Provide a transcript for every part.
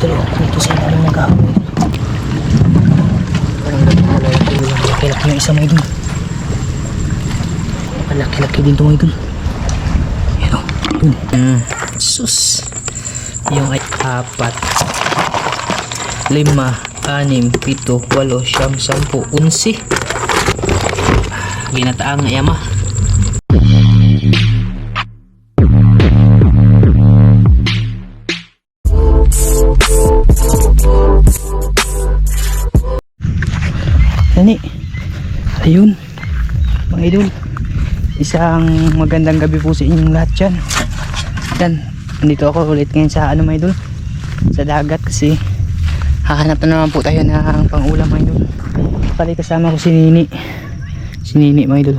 idol. oh. Dito sa ilalim ng kahoy mga idol. Parang ganun malalaki yung laki-laki yung isa mga idol. Malaki-laki din ito mga idol. Yan o. Yun. Sus. Yung ay apat. Lima. Anim. Pito. Walo. Siyam. Sampu. Unsi. Ginataang yama. Nani. Ayun. Mga idol. Isang magandang gabi po sa inyong lahat dyan. Yan. Nandito ako ulit ngayon sa ano mga idol. Sa dagat kasi hahanap na naman po tayo ng pangulam mga idol. Pali kasama ko si Nini. Si Nini mga idol.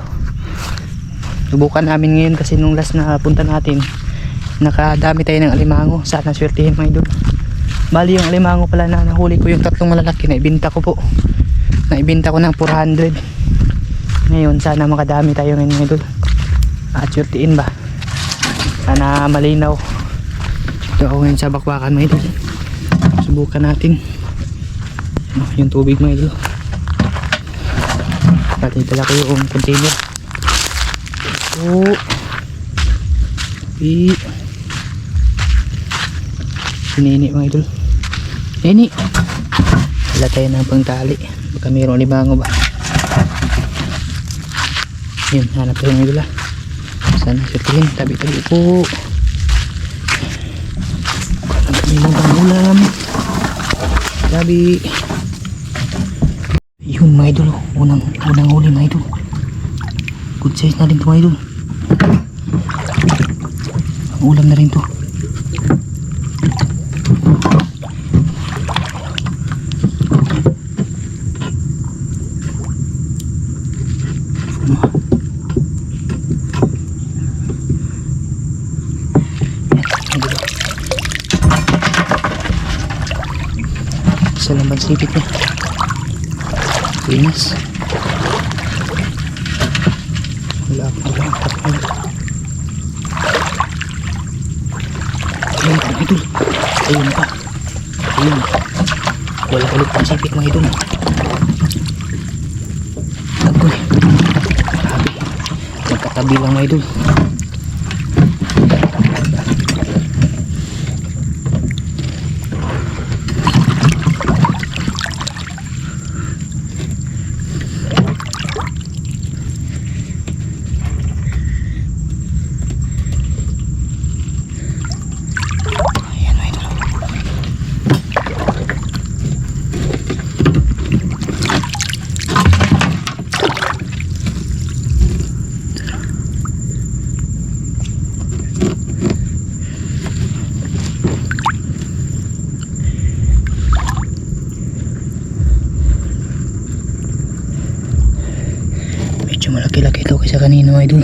Subukan namin ngayon kasi nung last na punta natin nakadami tayo ng alimango. Sana swertihin mga idol. Bali yung alimango pala na nahuli ko yung tatlong malalaki na ibinta ko po naibinta ko ng 400 ngayon sana makadami tayo ngayon idol. At syurtiin ba? Sana malinaw. Ito ako ngayon sa bakbakan mga idol. Subukan natin. Ano, yung tubig mga idol. Pati dala ko yung container. Ito. I. Sinini mga idol. Nini wala tayo ng pangtali. Baka mayroong limango ba? Yun hanap tayo ng idol ah sana sutihin tabi tabi po. Ang kami ng pangulam. Tabi. Yun mga idol oh. unang, unang huli mga idol. Good size na rin to mga idol. Ang ulam na rin to sa lamban sipit niya pinas wala pa wala pa ayun pa idol ayun pa ayun wala ulit pang sipit mga idol agoy grabe nagkatabi lang mga idol kaysa kanina mga idol.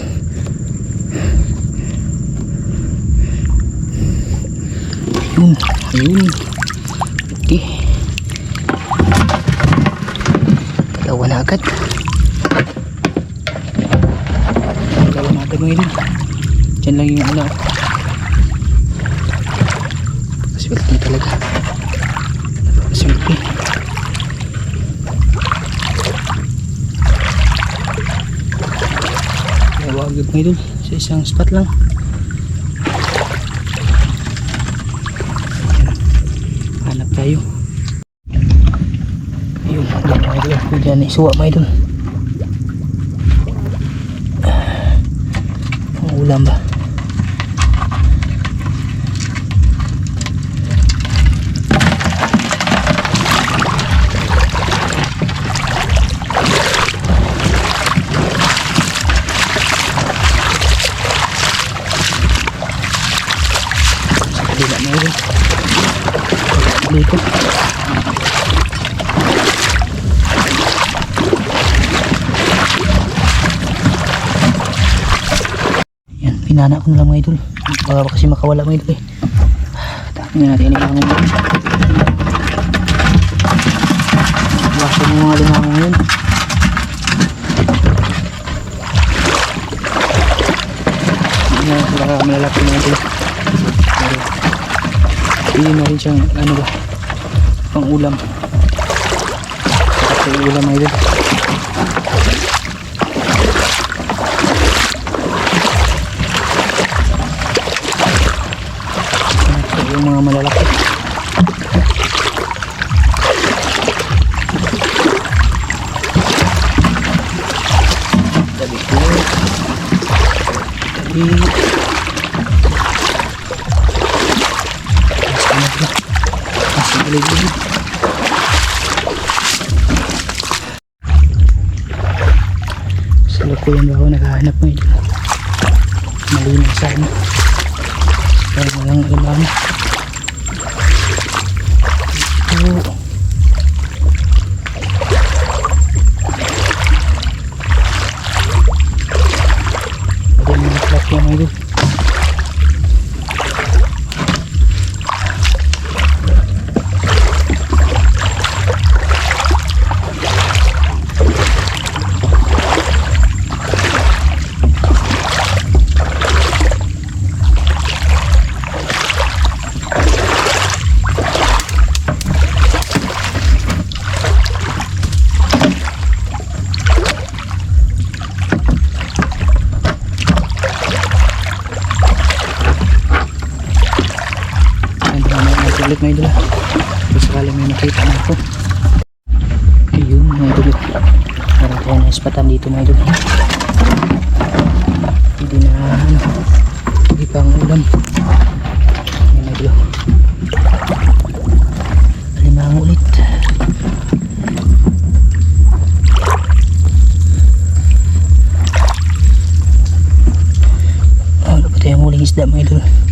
Ayun, ayun. Okay. Dalawa na agad. Dalawa na agad mga idol. Diyan lang yung ano. Dalawa agad mga. Sa isang spot lang. hanap tayo yan mga idol Yun yan isuwa mga idol ang ulam ba sa kabila mga idol dito. Yan pinana ko na lang mga idol. Baka kasi makawala mga idol eh. Dami na natin ilangan mo wasan yung mga limango ngayon. Hindi na sila malalaki mga idol iyon na rin siyang ano ba, pang ulam. Kapag ulam ay rin. Ulit mga idol. Kung sakali may makita na ako. Ayun mga idol. Meron tayo na dito mga idol. Hindi na ano. Hindi pa ang ulam. Limang ulit. Ah, Wala pa tayong huling isda mga.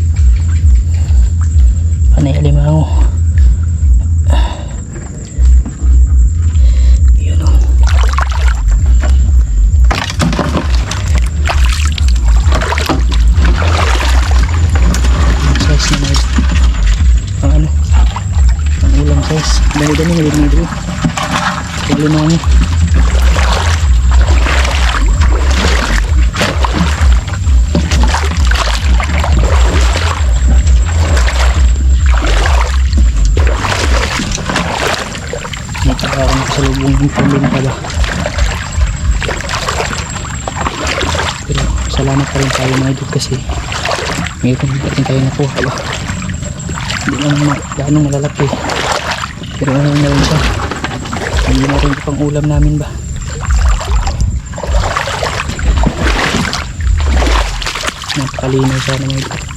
Mayroon pa rin tayo nakuha ba hindi naman ma gaano malalaki. Pero ano na rin siya hindi na rin pang ulam namin ba? Napakalinaw sana mga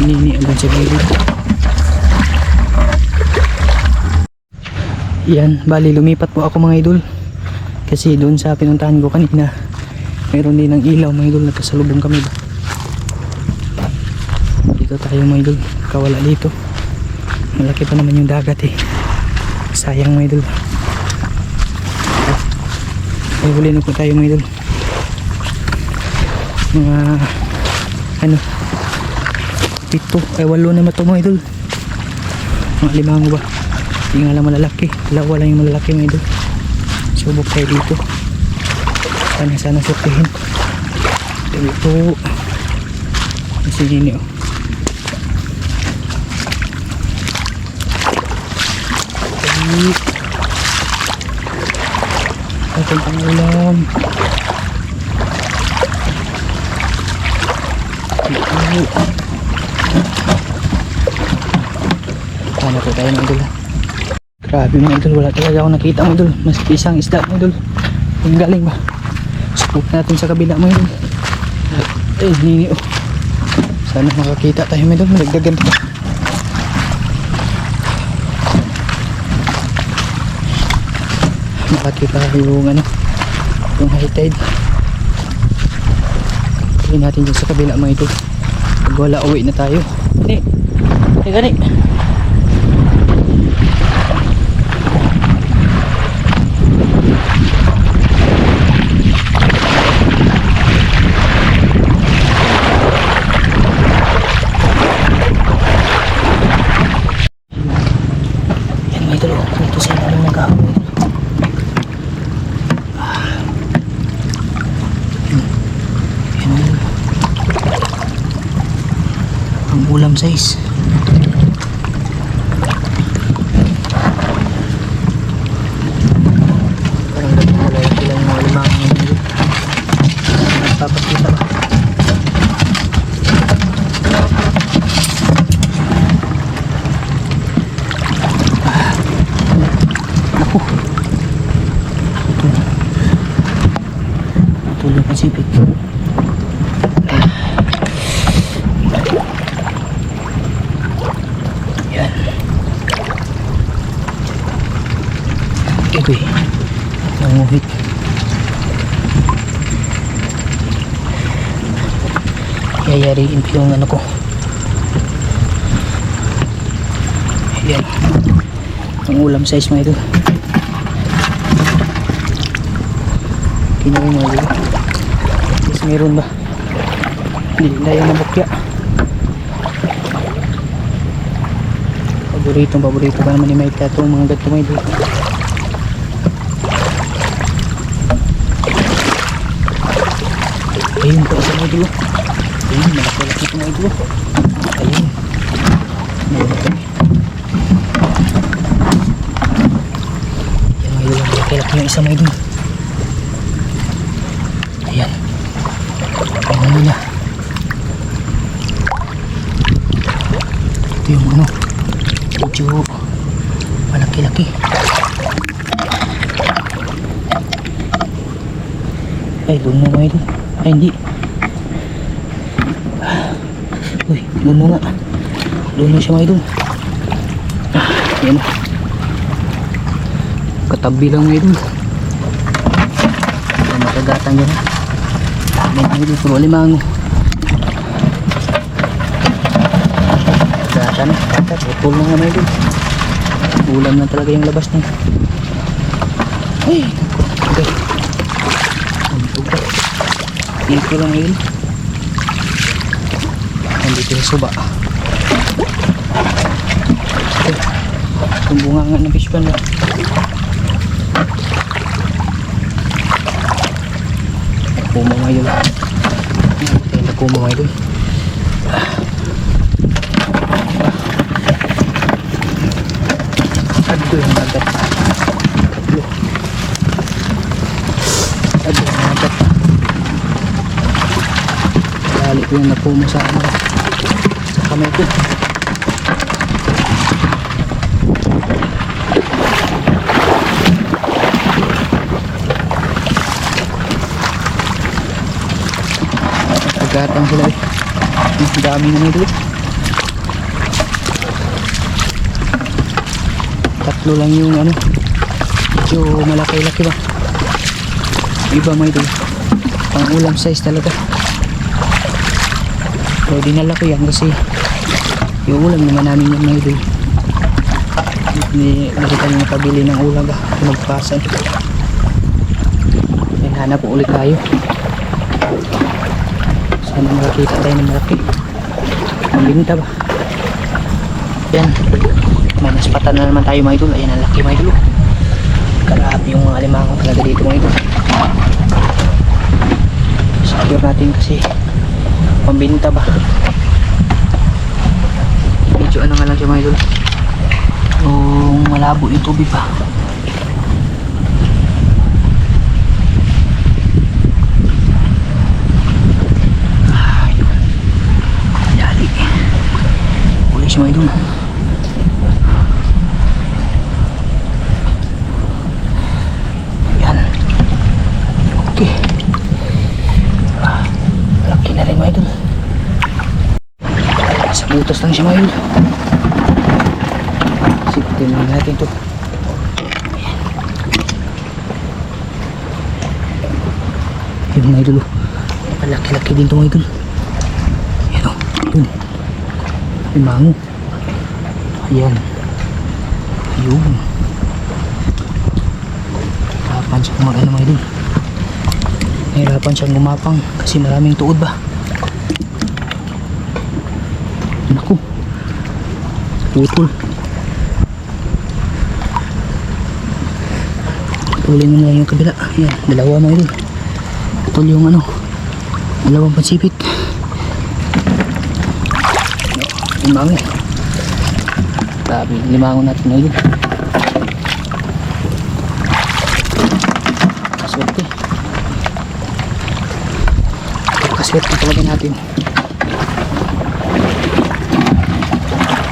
Nini hanggang sa. Yan, bali lumipat po ako mga idol. Kasi doon sa pinuntahan ko kanina, mayroon din ng ilaw mga idol, nagkasalubong kami ba. Dito tayo mga idol, kawala dito. Malaki pa naman yung dagat eh. Sayang mga idol. Ay, huli na po tayo mga idol. Mga, ano, pito ay walo na ito mga idol? Mga limango ba? Hindi nga lang malalaki. Dalawa lang yung malalaki mga idol. Subok tayo dito. Sana sana sukihin. Ito kasi oh Ay. Ating pangulam ito Po tayo mga idol? Grabe mga idol, wala talaga ako nakita mga idol. Mas isang isda mga idol. Yung galing ba? Scoop natin sa kabila mga idol. Eh, nini oh. Sana makakita tayo mga idol. Nagdagan pa. Makakita yung ano, yung high tide. Tingnan natin dyan sa kabila mga idol. Pag wala, uwi na tayo. Ni, ni gani. Yan mga idol, oh. Dito sa ilalim ng kahoy. Size. Parang ganun pala yung sila yung mga limang hindi. Nagpapakita ba? Ah. Naku. Tulog ang sipit. Yan. Ito eh. Nanguhit. Yayariin ko yung ano ko. Yan. Ang ulam size mo ito. Kinuha mo ito. Yes, meron ba? Hindi na yung nabukya. Paborito, paborito pa naman ni Mike itong mga gato may dito. Ayun po isa mga dulo. Ayun, malaki-laki dulo. Ayun. Yan mga dulo, malaki-laki yung isa mga dulo. Ayan. Ayan na nila. Ito yung ano. Medyo malaki-laki. Ay, doon mo mga ito. Ay, hindi. Doon mo nga. Doon mo siya mga ito. Ah, yan. Katabi lang mga ito. Ay, makagatan dyan. May mga ito, puro limango. Gatan. Putol na nga mga ito. Ulam na talaga yung labas niya. Ay, okay. Ang tuga. Dito lang yun. Nandito sa suba. Ito. Itong bunga nga ng fish pan ba? Nakuma mga yun. Nakuma mga yun. Yung dagat. Lali ko yung nakuma sa ano. Kamay ko. Pagkatang sila eh. Ang dami na nito eh. Tatlo lang yung ano. Medyo malaki-laki ba. Iba may ito. Pang ulam size talaga. Pero dinala ko yan kasi yung ulam naman namin yan mga idol. Hindi kami nakabili ng ulam ba. Pinagpasan. Yan hanap ulit tayo. Sana makakita tayo ng malaki. Ang ba? Yan. May naspatan na naman tayo mga idol. Ayan ang laki mga idol. Karami yung mga limango talaga dito mga idol. Secure natin kasi pambinta ba. Medyo ano nga lang siya mga idol. Yung malabo yung tubig pa. Siya mga idol. Yan. Okay. Ah, laki na rin mga idol. Sa butas lang siya mga idol. Sipitin lang natin to. Ayan. Yun mga idol. oh. Malaki-laki din to mga idol. Yan o. Yun. Limango. Ayan. Ayun. Hirapan siya mag ano mga idol. Nahirapan siyang gumapang kasi maraming tuod ba. Naku. Putol. Putulin mo na yung kabila. Ayan, dalawa mga idol. Putol yung ano. Dalawang pansipit. limango yung limango natin ngayon kaswerte kaswerte talaga natin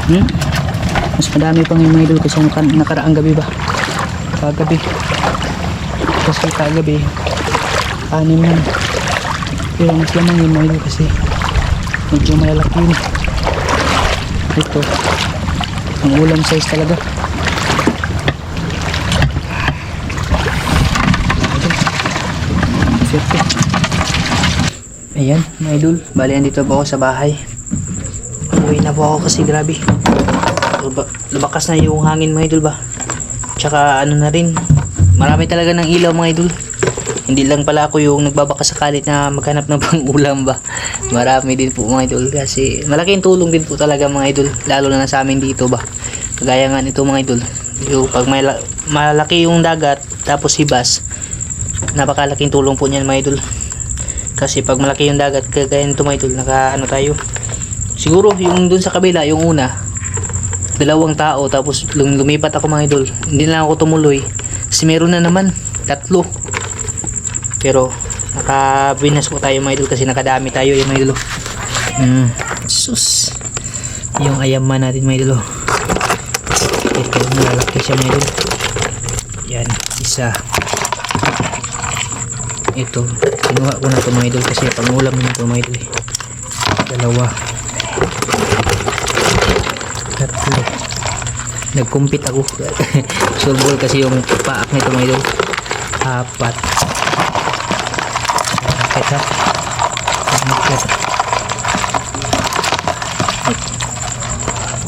hmm? mas madami pang yung mga idol kasi naka, nakaraang gabi ba kagabi kasi kagabi anim lang pero mas lamang yung mga idol kasi medyo malalaki yun ito ang ulam size talaga. Ayan, mga idol. Bali, andito po ako sa bahay. Uwi na po ako kasi grabe. Labakas na yung hangin mga idol ba? Tsaka ano na rin. Marami talaga ng ilaw mga idol. Hindi lang pala ako yung nagbabaka sakalit na maghanap ng pang-ulam ba. Marami din po mga idol kasi malaking tulong din po talaga mga idol. Lalo na sa amin dito ba. Kagaya nga nito mga idol. Yung pag may la- malaki yung dagat tapos hibas, napakalaking tulong po niyan mga idol. Kasi pag malaki yung dagat kagaya nito mga idol, naka ano tayo. Siguro yung dun sa kabila, yung una, dalawang tao tapos lum- lumipat ako mga idol. Hindi na ako tumuloy. Kasi meron na naman, tatlo. Pero nakabinas po tayo mga idol kasi nakadami tayo yung mga idol. Mm, sus. Yung ayaman natin mga idol. Ito, malalaki siya mga idol. Yan, isa. Ito, kinuha ko na ito mga idol kasi pangulam na ito mga idol. eh. Dalawa. Tatlo. Nag-compete ako. Surbol kasi yung paak nito mga idol. Apat. Apat ha. Apat.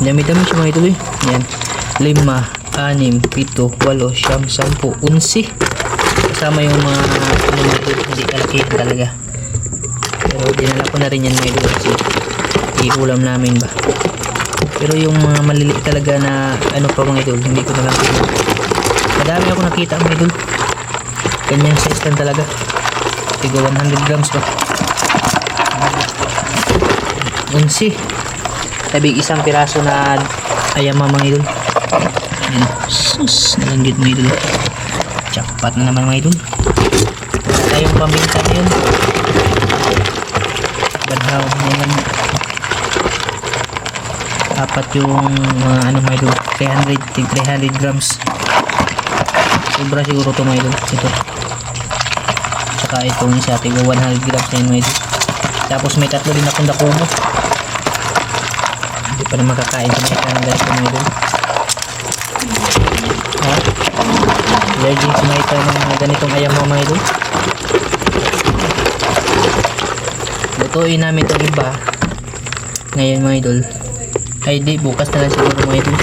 Dami-dami siya mga idol eh. Yan. Lima, anim, pito, walo, siyam, sampu, unsi. Kasama yung mga ano mga idol. Hindi kalaki talaga. Pero dinala ko na rin yan mga idol kasi iulam namin ba. Pero yung mga maliliit talaga na ano pa mga idol, hindi ko na lang. Madami ako nakita mga idol. Ganyan size lang talaga. Tigo 100 grams ba. Unsi. Tabig isang piraso na ayama mga idol. Yan. Sus, nalanggit mga idol. Jackpot na naman mga idol. Wala tayong pambinta ngayon. Banhaw naman apat yung mga ano mga idol 300 tig 300 grams. Sobra siguro to mga idol ito. Saka itong isa tig 100 grams na yun mga idol tapos may tatlo din akong dakumo hindi pa na makakain sa mga ng ganito mga idol ha? Allergic sa mga ng ganitong ayam mga mga idol lutuin namin itong iba. Ngayon mga idol ay di bukas na lang siguro mga idol.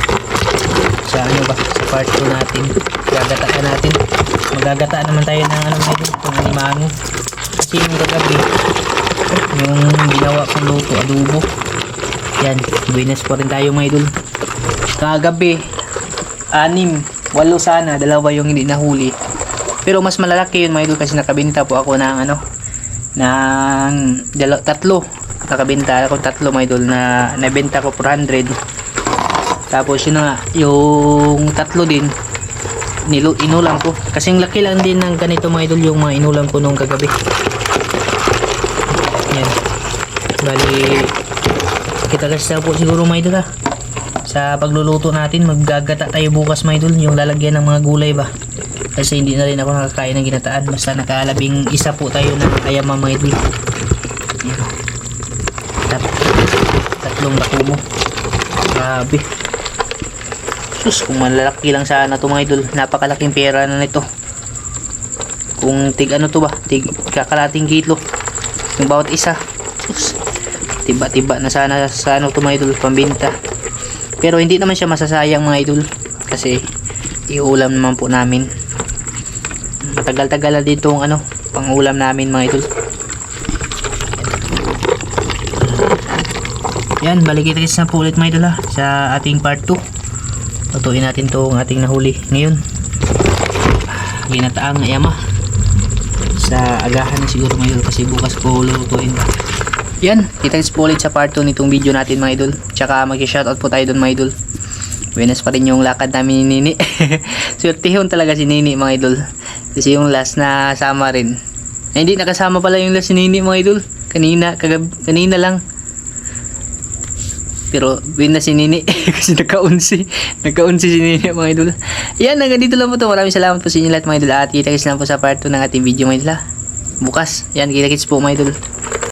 Sa ano ba sa part 2 natin. Gagataan natin. Magagata naman tayo ng ano mga idol itong limango kasi yung kagabi yung ginawa kong luto adobo. Yan buenas pa rin tayo mga idol. Kagabi anim walo sana dalawa yung hindi nahuli. Pero mas malalaki yun mga idol kasi nakabinta po ako ng ano ng dalaw, tatlo nakabenta ako tatlo mga idol na nabenta ko 400 tapos yun nga yung tatlo din nilu inulam ko. Kasing laki lang din ng ganito mga idol yung mga inulam ko nung kagabi. Yan. Bali kita kasi po siguro mga idol ha sa pagluluto natin maggagata tayo bukas mga idol yung lalagyan ng mga gulay ba? Kasi hindi na rin ako nakakain ng ginataan. Basta nakalabing isa po tayo ng ayama mga idol Tat tatlong bako mo. Grabe. Sus kung malalaki lang sana to mga idol. Napakalaking pera na nito. Kung tig ano to ba? Tig kakalating kilo. Yung bawat isa. Sus. Tiba tiba na sana sa ano to mga idol. Pambinta. Pero hindi naman siya masasayang mga idol. Kasi iulam naman po namin. Matagal-tagal na dito ang ano pangulam namin mga idol Yan, balikitis na po ulit mga idol ha, sa ating part 2. Tutuin natin to ang ating nahuli ngayon. Ginataang ayama. Sa agahan na siguro idol kasi bukas ko lulutuin. Yan, kita po ulit sa part 2 nitong video natin mga idol. Tsaka mag-shoutout po tayo doon mga idol. Winas pa rin yung lakad namin ni Nini. Swertihon talaga si Nini mga idol. Kasi yung last na sama rin. Ay, hindi nakasama pala yung last ni Nini mga idol. Kanina, kagab kanina lang. Pero win na si Nini kasi nagka-unsi. Nagka-unsi si Nini mga idol. Yan, hanggang dito lang po to. Maraming salamat po sa inyo lahat mga idol. At kita-kits lang po sa part 2 ng ating video mga idol. Bukas. Yan, kita-kits po mga idol.